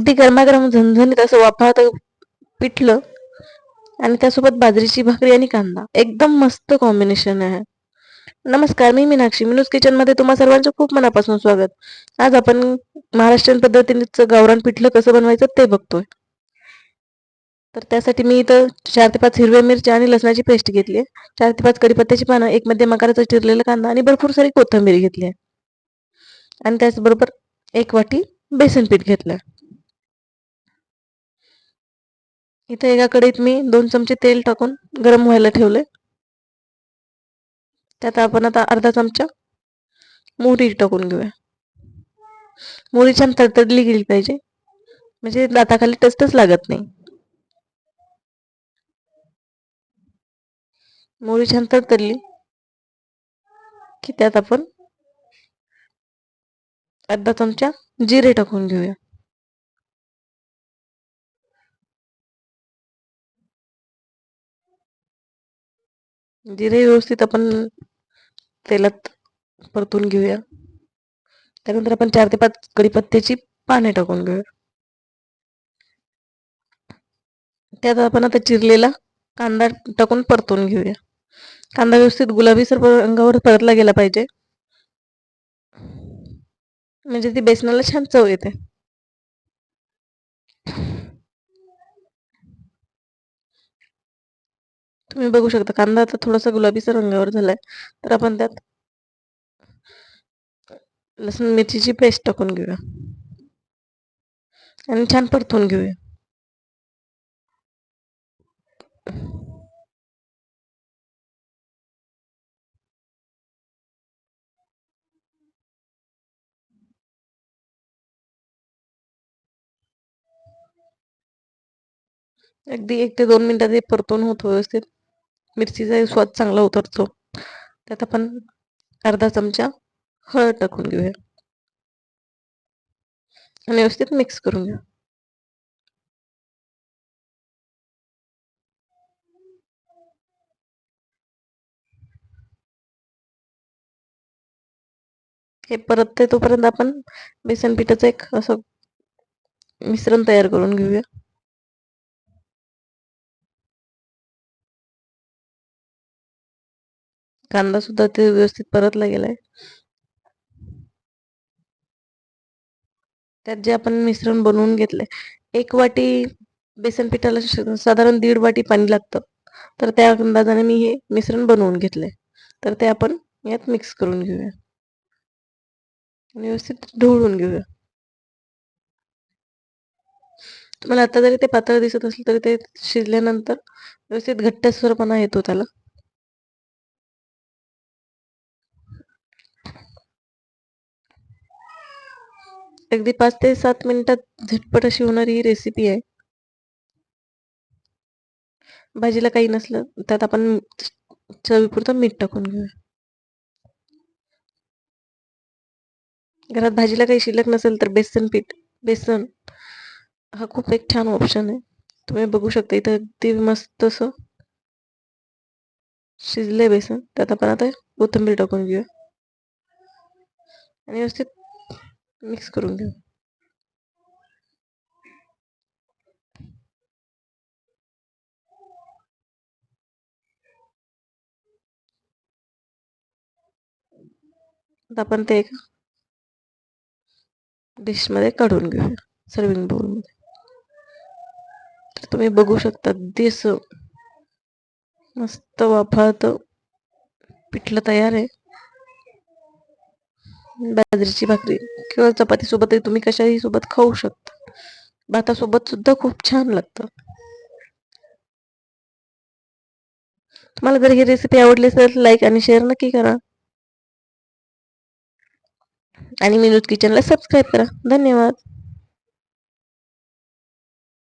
अगदी गरमागरम झणझणीत असं वाफाळत पिठलं आणि त्यासोबत बाजरीची भाकरी आणि कांदा. एकदम मस्त कॉम्बिनेशन आहे. नमस्कार मी मीनाक्षी. मिनूज किचनमध्ये तुम्हा सर्वांचं खूप मनापासून स्वागत. आज आपण महाराष्ट्रीयन पद्धतीनेच गावरान पिठलं कसं बनवायचं ते बघतोय. तर त्यासाठी मी इथं चार ते पाच हिरव्या मिरच्या आणि लसणाची पेस्ट घेतली आहे. चार ते पाच कढीपत्त्याची पानं एक मध्यम आकाराचा चिरलेला कांदा आणि भरपूर सारी कोथिंबीर घेतली आहे. आणि त्याचबरोबर एक वाटी बेसन पीठ घेतलं इथे एका कढईत मी दोन चमचे तेल टाकून गरम व्हायला ठेवले त्यात आपण आता अर्धा चमचा मोहरी टाकून घेऊया. मोहरी छान तडतडली गेली पाहिजे. म्हणजे दाताखाली टचटच लागत नाही. मोहरी छान तडतडली की त्यात आपण अर्धा चमचा जिरे टाकून घेऊया. म्हणजे जिरे व्यवस्थित आपण तेलात परतून घेऊया. त्यानंतर आपण चार ते पाच कढीपत्त्याची पाने टाकून घेऊया. त्यात आपण आता चिरलेला कांदा टाकून परतून घेऊया. कांदा व्यवस्थित गुलाबी सर्व रंगावर परतला गेला पाहिजे. म्हणजे ती बेसनाला छान चव येते. तुम्ही बघू शकता कांदा आता थोडासा गुलाबीचा रंगावर झालाय. तर आपण त्यात लसूण मिरचीची पेस्ट टाकून घेऊया. आणि छान परतून घेऊया. अगदी एक ते दोन मिनिटात हे परतून होत व्यवस्थित. मिरचीचा स्वाद चांगला उतरतो. त्यात आपण अर्धा चमचा हळद टाकून घेऊया. आणि व्यवस्थित मिक्स करून घेऊ. हे परत तोपर्यंत आपण बेसन पिठाचं एक असं मिश्रण तयार करून घेऊया. कांदा सुद्धा ते व्यवस्थित परतला गेलाय. त्यात जे आपण मिश्रण बनवून घेतलंय एक वाटी बेसन पिठाला साधारण दीड वाटी पाणी लागतं. तर त्या अंदाजाने मी हे मिश्रण बनवून घेतलंय. तर ते आपण यात मिक्स करून घेऊया. आणि व्यवस्थित ढवळून घेऊया. तुम्हाला आता जरी ते पातळ दिसत असलं तरी ते शिजल्यानंतर व्यवस्थित घट्टस्वरपणा येतो त्याला. अगदी पाच ते सात मिनिटात झटपट अशी होणारी ही रेसिपी आहे. भाजीला काही नसलं त्यात आपण चवीपुरतं मीठ टाकून घेऊया. घरात भाजीला काही शिल्लक नसेल तर बेसन पीठ बेसन हा खूप एक छान ऑप्शन आहे. तुम्ही बघू शकता इथं अगदी मस्त असं शिजलंय बेसन त्यात आपण आता कोथिंबीर टाकून घेऊया. आणि व्यवस्थित मिक्स करून घेऊ आपण ते एका डिशमध्ये काढून घेऊया सर्विंग बाउलमध्ये मध्ये. तुम्ही बघू शकता दिस मस्त वाफाळत पिठलं तयार आहे. बाजरीची भाकरी किंवा चपाती सोबतही तुम्ही कशाही सोबत खाऊ शकता. भातासोबत सुद्धा खूप छान लागतं. तुम्हाला जर ही रेसिपी आवडली असेल लाईक आणि शेअर नक्की करा. आणि मिनूज किचनला सबस्क्राईब करा. धन्यवाद.